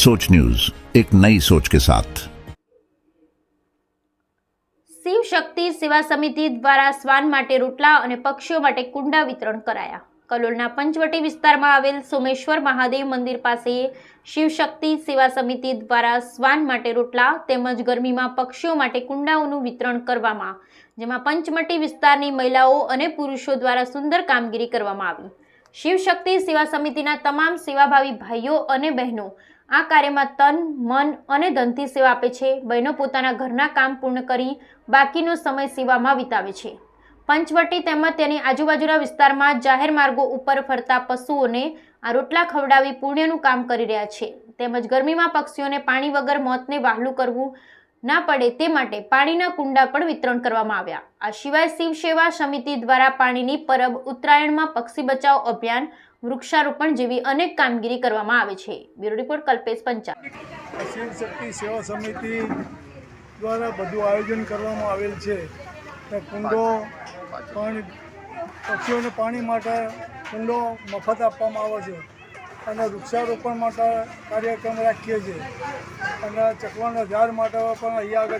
सोच न्यूज एक नई सोच के साथ શિવ શક્તિ સેવા સમિતિ દ્વારા શ્વાન માટે રોટલા અને પક્ષીઓ માટે કુંડા વિતરણ કરાયા કલોલના પંચવટી વિસ્તારમાં આવેલ સોમેશ્વર મહાદેવ મંદિર પાસે શિવ શક્તિ સેવા સમિતિ દ્વારા શ્વાન માટે રોટલા તેમજ ગરમીમાં પક્ષીઓ માટે કુંડાઓનું વિતરણ કરવામાં જેમાં પંચમટી વિસ્તારની મહિલાઓ અને પુરુષો દ્વારા સુંદર કામગીરી કરવામાં આવી શિવ શક્તિ સેવા સમિતિના તમામ સેવાભાવી ભાઈઓ અને બહેનો આ કાર્યમાં તન, મન અને ધનથી સેવા આપે છે. બહેનો પોતાના ઘરના કામ પૂર્ણ કરી બાકીનો સમય સેવામાં વિતાવે છે. પંચવટી તેમજ તેની આજુબાજુના વિસ્તારમાં જાહેર માર્ગો ઉપર ફરતા પશુઓને આ રોટલા ખવડાવી પુણ્યનું કામ કરી રહ્યા છે. તેમજ ગરમીમાં પક્ષીઓને પાણી વગર મોતને વહાલું કરવું ના પડે તે માટે પાણીના કુંડા પણ વિતરણ કરવામાં આવ્યા. આ સિવાય શિવ સેવા સમિતિ દ્વારા પાણીની પરબ ઉત્તરાયણમાં પક્ષી બચાવ અભિયાન, વૃક્ષારોપણ જેવી અનેક કામગીરી કરવામાં આવે છે. Bureau report Kalpesh Panchal. Shiv Shakti Seva Samiti દ્વારા બધું આયોજન કરવામાં આવેલ છે. કુંડો પાણી, પક્ષીઓને પાણી માટે કુંડો મફત આપવામાં આવે છે. અને વૃક્ષારોપણ માટે કાર્યક્રમ રાખીએ છીએ. અને ચકવાના ઝાડ માટે પણ અહીંયા આગળ